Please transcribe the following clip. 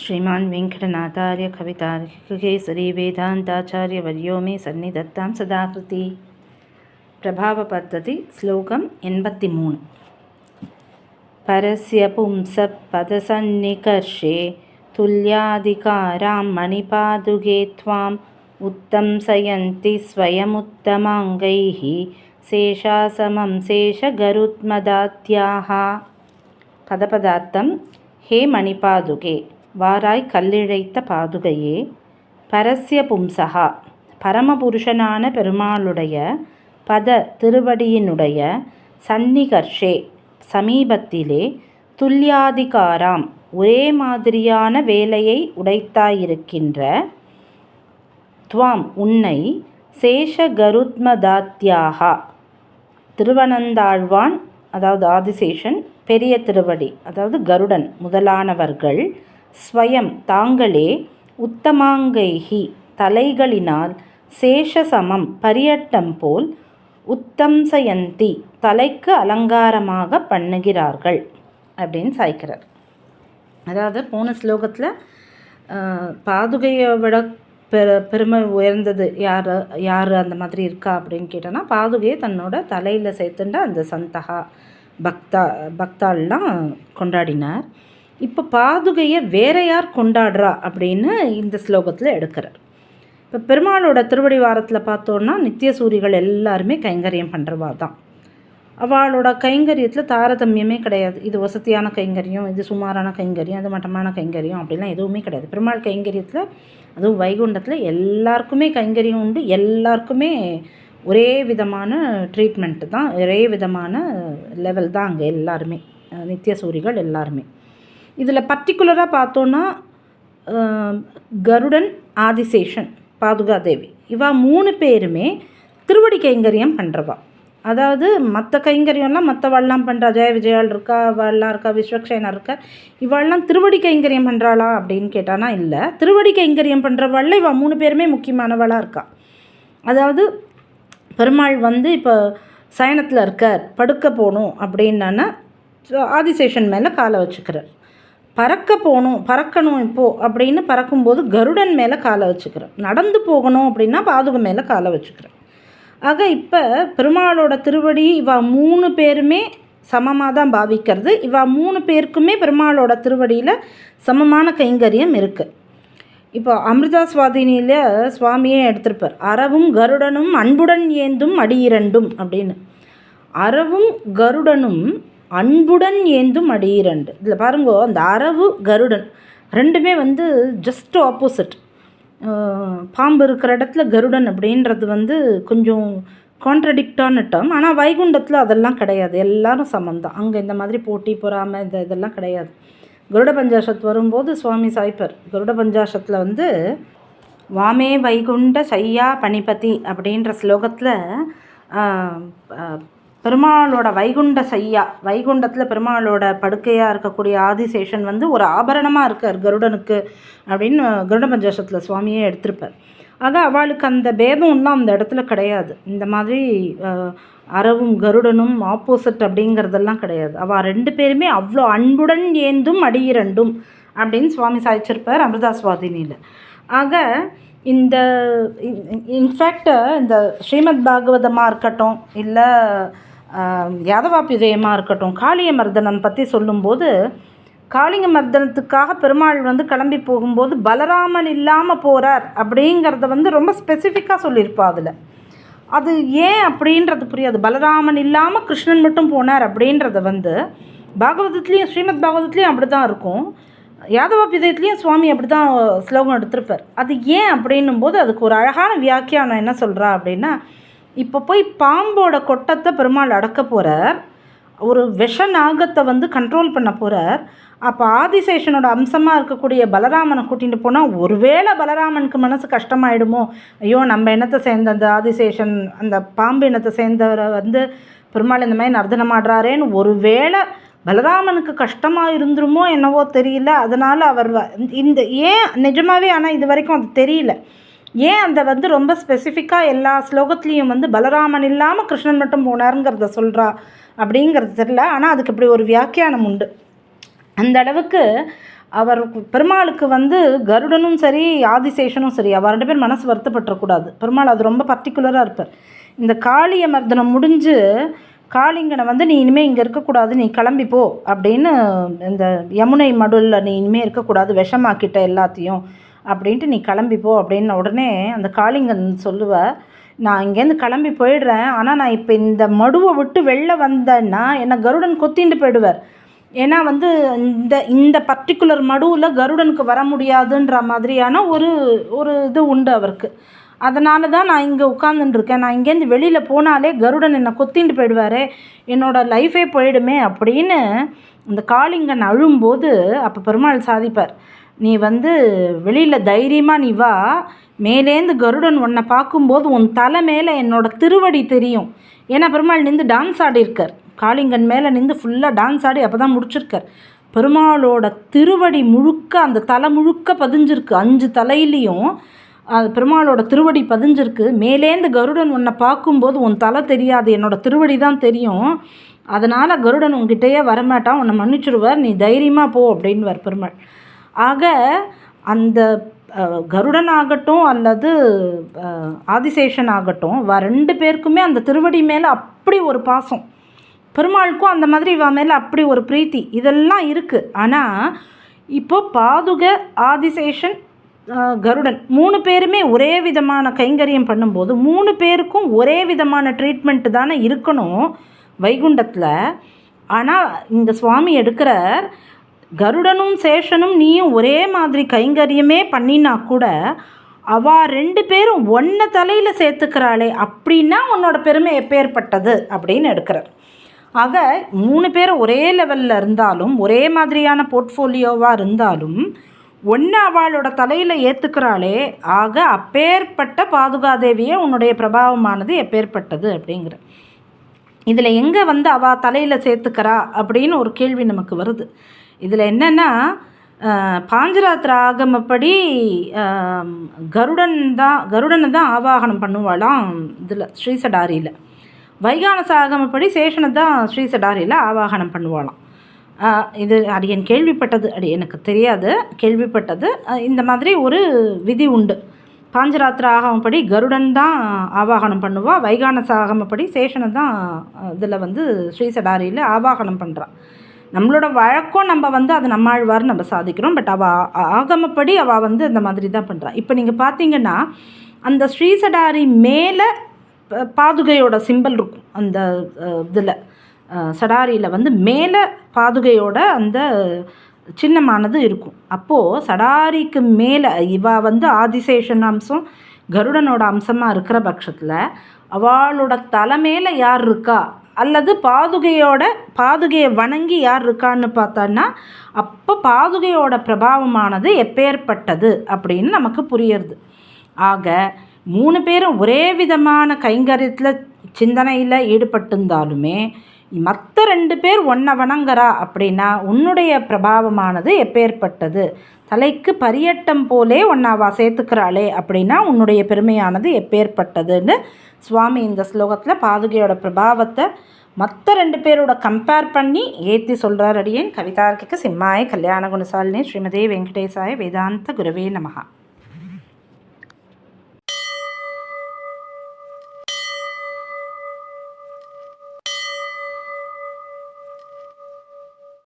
श्रीमान् वेङ्कटनाथार्य वेङ्कटनातार्यकवितार्के वेदान्ताचार्यवर्यो मे सन्निधत्तां सदाकृति। प्रभावपद्धति श्लोकम् एम्बत्तिमून् परस्य पुंसपदसन्निकर्षे तुल्याधिकारां मणिपादुगे त्वाम् उत्तंसयन्ति स्वयमुत्तमाङ्गैः शेषासमं शेषगरुत्मदात्याः। पदपदार्थं हे मणिपादुके வாராய் கல்லிழைத்த பாதுகையே. பரஸ்ய பும்சகா பரமபுருஷனான பெருமாளுடைய பத திருவடியினுடைய சன்னிகர்ஷே சமீபத்திலே துல்லியாதிகாராம் ஒரே மாதிரியான வேலையை உடைத்தாயிருக்கின்ற துவாம் உன்னை சேஷ கருத்மதாத்தியாகா திருவனந்தாழ்வான் அதாவது ஆதிசேஷன் பெரிய திருவடி அதாவது கருடன் முதலானவர்கள் ஸ்வயம் தாங்களே உத்தமாங்கைகி தலைகளினால் சேஷசமம் பரியட்டம் போல் உத்தம்சயந்தி தலைக்கு அலங்காரமாக பண்ணுகிறார்கள் அப்படின்னு சாய்க்கிறார். அதாவது போன ஸ்லோகத்தில் பாதுகையை விட பெரு பெருமை உயர்ந்தது யார் யார் அந்த மாதிரி இருக்கா அப்படின்னு கேட்டோன்னா பாதுகையை தன்னோட தலையில் சேர்த்துட்டு அந்த சந்தகா பக்தா பக்தாள்லாம் கொண்டாடினார். இப்போ பாதுகையை வேற யார் கொண்டாடுறா அப்படின்னு இந்த ஸ்லோகத்தில் எடுக்கிறார். இப்போ பெருமாளோட திருவடி வாரத்தில் பார்த்தோன்னா நித்திய சூரிகள் எல்லாருமே கைங்கரியம் பண்ணுறவா தான் அவளோட கைங்கரியத்தில் தாரதமியமே கிடையாது. இது வசதியான கைங்கரியம் இது சுமாரான கைங்கரியம் அது மட்டமான கைங்கரியம் அப்படிலாம் எதுவுமே கிடையாது. பெருமாள் கைங்கரியத்தில் அதுவும் வைகுண்டத்தில் எல்லாருக்குமே கைங்கரியம் உண்டு. எல்லாருக்குமே ஒரே விதமான ட்ரீட்மெண்ட்டு தான் ஒரே விதமான லெவல் தான் அங்கே எல்லாருமே. நித்திய சூரிகள் எல்லாருமே. இதில் பர்டிகுலராக பார்த்தோன்னா கருடன் ஆதிசேஷன் பாதுகாதேவி இவா மூணு பேருமே திருவடி கைங்கரியம் பண்ணுறவா அதாவது மற்ற கைங்கரியம்லாம் மற்றவாள்லாம் பண்ணுறா ஜெய விஜயாள் இருக்கா அவள்லாம் இருக்கா விஸ்வக்ஷேனா இருக்கா. இவாள்லாம் திருவடி கைங்கரியம் பண்ணுறாளா அப்படின்னு கேட்டானா இல்லை. திருவடி கைங்கரியம் பண்ணுறவாள்ல இவள் மூணு பேருமே முக்கியமானவளாக இருக்கா. அதாவது பெருமாள் வந்து இப்போ சயனத்தில் இருக்கார் படுக்க போகணும் அப்படின்னா ஆதிசேஷன் மேலே காலை வச்சுக்கிறார். பறக்க போகணும் பறக்கணும் இப்போது அப்படின்னு பறக்கும்போது கருடன் மேலே காலை வச்சுக்கிறேன். நடந்து போகணும் அப்படின்னா பாதுகம் மேலே காலை வச்சுக்கிறேன். ஆக இப்போ பெருமாளோட திருவடி இவா மூணு பேருமே சமமாக தான் பாவிக்கிறது. இவா மூணு பேருக்குமே பெருமாளோட திருவடியில் சமமான கைங்கரியம் இருக்குது இப்போ அமிர்தா சுவாதினியில் சுவாமியே எடுத்திருப்பார். அறவும் கருடனும் அன்புடன் ஏந்தும் அடியிரண்டும் அப்படின்னு. அறவும் கருடனும் அன்புடன் ஏந்தும் அடியிரண்டு. இதில் பாருங்கோ அந்த அரவு கருடன். ரெண்டுமே வந்து ஜஸ்ட் ஆப்போசிட் பாம்பு இருக்கிற இடத்துல கருடன் அப்படின்றது வந்து கொஞ்சம் கான்ட்ரடிக்டான டேர்ம் ஆனால் வைகுண்டத்தில் அதெல்லாம் கிடையாது. எல்லாரும் சமந்தான் அங்கே இந்த மாதிரி போட்டி பொறாமல் இந்த இதெல்லாம் கிடையாது. கருட பஞ்சாஷத் வரும்போது சுவாமி சாய்ப்பர். கருட பஞ்சாஷத்தில் வந்து வாமே வைகுண்ட சையா பணிபதி அப்படின்ற ஸ்லோகத்தில் பெருமாளோட வைகுண்ட சையா வைகுண்டத்தில் பெருமாளோட படுக்கையாக இருக்கக்கூடிய ஆதிசேஷன் வந்து ஒரு ஆபரணமாக இருக்கார் கருடனுக்கு அப்படின்னு கருட பஞ்சாசத்தில் சுவாமியே எடுத்திருப்பார். ஆக அவளுக்கு அந்த பேதம்லாம் அந்த இடத்துல கிடையாது. இந்த மாதிரி அறவும் கருடனும் ஆப்போசிட் அப்படிங்கிறதெல்லாம் கிடையாது. அவள் ரெண்டு பேருமே அவ்வளோ அன்புடன் ஏந்தும் அடியிரண்டும் அப்படின்னு சுவாமி சாய்ச்சிருப்பார் அமிர்தா சுவாதினியில் ஆக இந்த இன்ஃபேக்ட் இந்த ஸ்ரீமத் பாகவதமாக இருக்கட்டும் இல்லை யாதவாபியுதயமாக இருக்கட்டும் காளிய மர்தனம் பற்றி சொல்லும்போது காளிங்க மர்தனத்துக்காக பெருமாள் வந்து கிளம்பி போகும்போது பலராமன் இல்லாமல் போகிறார் அப்படிங்கிறத வந்து ரொம்ப ஸ்பெசிஃபிக்காக சொல்லியிருப்பா அதில். அது ஏன் அப்படின்றது புரியாது. பலராமன் இல்லாமல் கிருஷ்ணன் மட்டும் போனார் அப்படின்றத வந்து பாகவதத்துலேயும் ஸ்ரீமத் பாகவதத்துலேயும் அப்படி தான் இருக்கும். யாதவ பிதயத்துலேயும் சுவாமி அப்படி தான் ஸ்லோகம் எடுத்திருப்பார். அது ஏன் அப்படின்னும் போது அதுக்கு ஒரு அழகான வியாக்கியானம் என்ன சொல்கிறா அப்படின்னா இப்போ போய் பாம்போட கொட்டத்தை பெருமாள் அடக்க போகிறார் ஒரு விஷ நாகத்தை வந்து கண்ட்ரோல் பண்ண போகிறார் அப்போ ஆதிசேஷனோட அம்சமாக இருக்கக்கூடிய பலராமனை கூட்டிகிட்டு போனால் ஒருவேளை பலராமனுக்கு மனசு கஷ்டமாயிடுமோ? ஐயோ நம்ம இனத்தை சேர்ந்த அந்த ஆதிசேஷன் அந்த பாம்பு இனத்தை சேர்ந்தவரை வந்து பெருமாள் இந்த மாதிரி நர்தனமாடுறாரேன்னு ஒருவேளை பலராமனுக்கு கஷ்டமாக இருந்துருமோ என்னவோ தெரியல. அதனால் அவர் இந்த ஏன் நிஜமாகவே ஆனால் இது வரைக்கும் அது தெரியல. ஏன் அந்த வந்து ரொம்ப ஸ்பெசிஃபிக்காக எல்லா ஸ்லோகத்துலேயும் வந்து பலராமன் இல்லாமல் கிருஷ்ணன் மட்டும் போனாருங்கிறத சொல்கிறா அப்படிங்கிறது தெரில ஆனால் அதுக்கு இப்படி ஒரு வியாக்கியானம் உண்டு. அந்த அளவுக்கு அவர் பெருமாளுக்கு வந்து கருடனும் சரி ஆதிசேஷனும் சரி அவர் ரெண்டு பேர் மனசு வருத்தப்பட்டுறக்கூடாது. பெருமாள் அது ரொம்ப பர்டிகுலராக இருப்பார். இந்த காளிய மர்தனம் முடிஞ்சு காளிங்கனை வந்து நீ இனிமேல் இங்கே இருக்கக்கூடாது நீ கிளம்பி போ அப்படின்னு இந்த யமுனை மடுவில் நீ இனிமேல் இருக்கக்கூடாது விஷமாக்கிட்ட எல்லாத்தையும் அப்படின்ட்டு நீ கிளம்பி போ அப்படின்னு உடனே அந்த காளிங்கன் சொல்லுவேன் நான் இங்கேருந்து கிளம்பி போயிடுறேன். ஆனால் நான் இப்போ இந்த மடுவை விட்டு வெளில வந்தேன்னா என்னை கருடன் கொத்திண்டு போயிடுவார். ஏன்னா வந்து இந்த இந்த பர்டிகுலர் மடுவில் கருடனுக்கு வர முடியாதுன்ற மாதிரியான ஒரு ஒரு இது உண்டு அவருக்கு. அதனால தான் நான் இங்கே உட்காந்துட்டுருக்கேன் நான் இங்கேருந்து வெளியில் போனாலே கருடன் என்னை கொத்திண்டு போயிடுவார். என்னோடய லைஃபே போயிடுமே அப்படின்னு இந்த காளிங்கன் அழும்போது அப்போ பெருமாள் சாதிப்பார். நீ வந்து வெளியில் தைரியமாக நீ வா. மேலேந்து கருடன் உன்னை பார்க்கும்போது உன் தலை மேலே என்னோடய திருவடி தெரியும். ஏன்னா பெருமாள் நின்று டான்ஸ் ஆடியிருக்கார். காளிங்கன் மேலே நின்று ஃபுல்லாக டான்ஸ் ஆடி அப்போ தான் முடிச்சிருக்கார். பெருமாளோட திருவடி முழுக்க அந்த தலை முழுக்க பதிஞ்சிருக்கு. அஞ்சு தலையிலையும் அது பெருமாளோட திருவடி பதிஞ்சிருக்கு. மேலேந்து கருடன் உன்னை பார்க்கும்போது உன் தலை தெரியாது. என்னோடய திருவடி தான் தெரியும். அதனால் கருடன் உங்ககிட்டயே வரமாட்டான். உன்னை மன்னிச்சிடுவார். நீ தைரியமாக போ அப்படின்வார் பெருமாள். ஆக அந்த கருடன் ஆகட்டும் அல்லது ஆதிசேஷன் ஆகட்டும் வ ரெண்டு பேருக்குமே அந்த திருவடி மேலே அப்படி ஒரு பாசம். பெருமாளுக்கும் அந்த மாதிரி இவன் மேலே அப்படி ஒரு பிரீத்தி. இதெல்லாம் இருக்குது ஆனால் இப்போ பாதுக ஆதிசேஷன் கருடன் மூணு பேருமே ஒரே விதமான கைங்கரியம் பண்ணும்போது மூணு பேருக்கும் ஒரே விதமான ட்ரீட்மெண்ட்டு தானே இருக்கணும் வைகுண்டத்தில். ஆனால் இந்த சுவாமி எடுக்கிறார் கருடனும் சேஷனும் நீயும் ஒரே மாதிரி கைங்கரியமே பண்ணினா கூட அவா ரெண்டு பேரும் ஒன்றை தலையில் சேர்த்துக்கிறாளே அப்படின்னா உன்னோட பெருமை எப்பேற்பட்டது அப்படின்னு எடுக்கிறார். ஆக மூணு பேரும் ஒரே லெவலில் இருந்தாலும் ஒரே மாதிரியான போர்ட்ஃபோலியோவாக இருந்தாலும் ஒன்று அவளோட தலையில் ஏற்றுக்கிறாளே ஆக அப்பேற்பட்ட பாதுகாதேவியே உன்னுடைய பிரபாவமானது எப்பேற்பட்டது அப்படிங்கிற இதில் எங்கே வந்து அவள் தலையில் சேர்த்துக்கிறா அப்படின்னு ஒரு கேள்வி நமக்கு வருது. இதில் என்னென்னா பாஞ்சராத்திர ஆகமப்படி கருடன் தான் கருடனை தான் ஆவாகனம் பண்ணுவாளாம் இதில் ஸ்ரீசடாரியில். வைகான சாகமப்படி சேஷனை தான் ஸ்ரீசடாரியில் ஆவாகனம் பண்ணுவாளாம். இது அடியன் கேள்விப்பட்டது. அடி எனக்கு தெரியாது. கேள்விப்பட்டது. இந்த மாதிரி ஒரு விதி உண்டு. பாஞ்சராத்திர ஆகமப்படி கருடன் தான் ஆவாகனம் பண்ணுவாள் வைகான சாகமப்படி சேஷனை தான் இதில் வந்து ஸ்ரீசடாரியில் ஆவாகனம் பண்ணுறான் நம்மளோட வழக்கம் நம்ம வந்து அது நம்மாழ்வார் நம்ம சாதிக்கிறோம். பட் அவள் ஆகமப்படி அவள் வந்து இந்த மாதிரி தான் பண்ணுறா இப்போ நீங்கள் பார்த்தீங்கன்னா அந்த ஸ்ரீசடாரி மேலே பாதுகையோட சிம்பிள் இருக்கும். அந்த இதில் சடாரியில் வந்து மேலே பாதுகையோட அந்த சின்னமானது இருக்கும். அப்போது சடாரிக்கு மேலே இவா வந்து ஆதிசேஷன் அம்சம் கருடனோட அம்சமாக இருக்கிற பட்சத்தில் அவளோட மேலே யார் இருக்கா? அல்லது பாதுகையோட பாதுகையை வணங்கி யார் இருக்கான்னு பார்த்தோன்னா அப்போ பாதுகையோட பிரபாவமானது எப்பேற்பட்டது அப்படின்னு நமக்கு புரியுறது. ஆக மூணு பேரும் ஒரே விதமான கைங்கரியத்தில் சிந்தனையில் ஈடுபட்டிருந்தாலுமே மற்ற ரெண்டு பேர் ஒன்றை வணங்குறா அப்படின்னா உன்னுடைய பிரபாவமானது எப்பேற்பட்டது? தலைக்கு பரியட்டம் போலே ஒன்னாவா சேர்த்துக்கிறாளே அப்படின்னா உன்னுடைய பெருமையானது எப்பேற்பட்டதுன்னு சுவாமி இந்த ஸ்லோகத்தில் பாதுகையோட பிரபாவத்தை மற்ற ரெண்டு பேரோட கம்பேர் பண்ணி ஏற்றி சொல்கிறார் அடியேன். கவிதார்க்கிக்கு சிம்மாய கல்யாண குணசாலினி ஸ்ரீமதே வெங்கடேசாய வேதாந்த குருவே நமகா